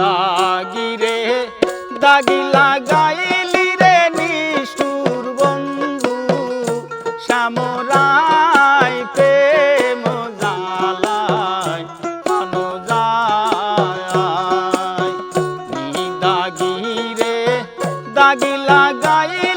দাগিরে, দাগি লাগাইলি রে নিষ্ঠুর বন্ধু। সামরাই প্রেম জালাই আনো যায় দাগি রে দাগি লাগাই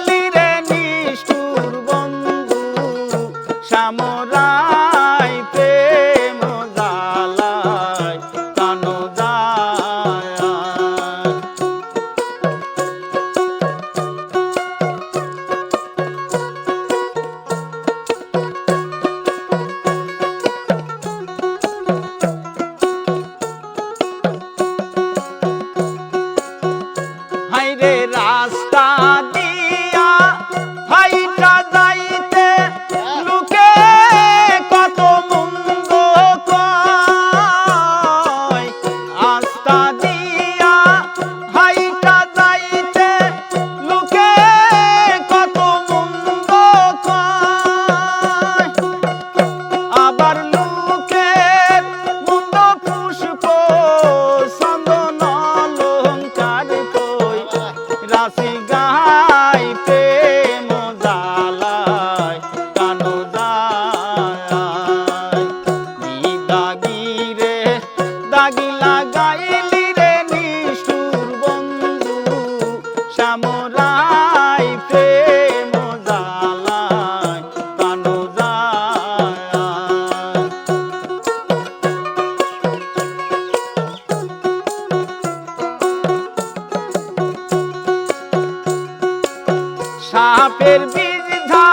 প্রেমের বীজ ধা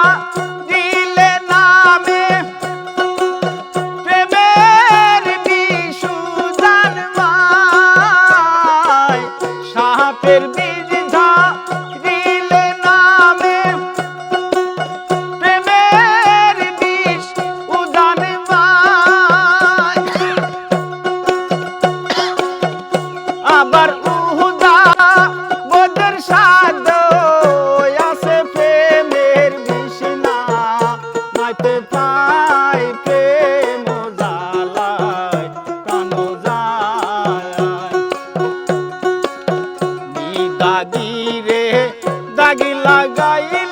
দিলে নামে। প্রেমের বিষুদান মায় সাপের বীজ দাগি দাগি রে দাগি লাগাই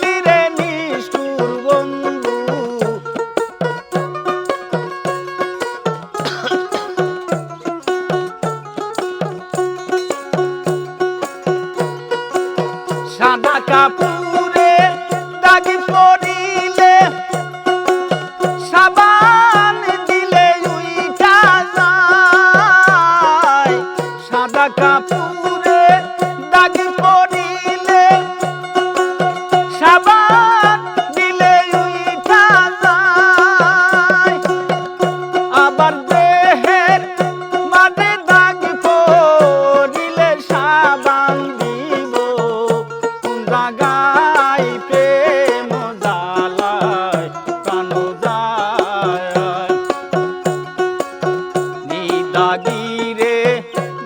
দাগি রে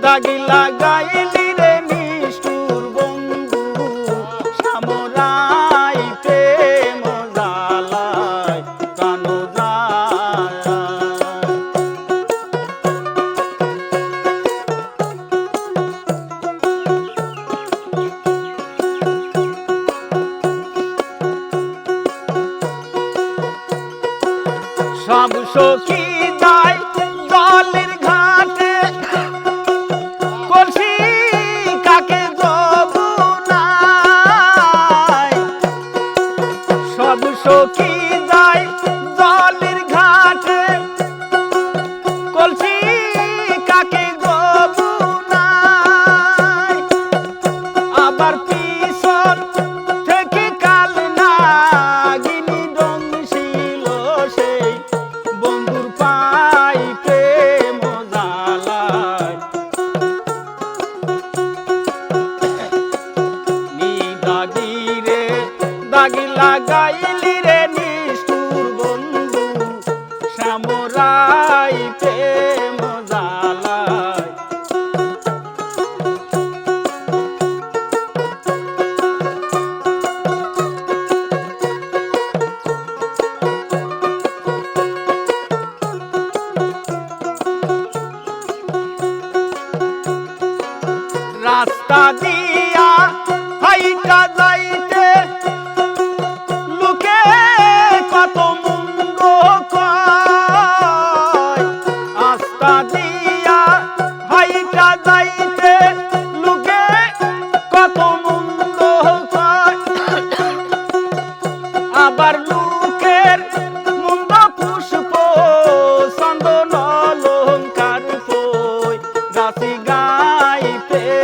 দাগি লাগাইলি রে নিষ্ঠুর বন্ধু। সামরাই প্রেম জালায় কান সব সখী লাগাই গাইতে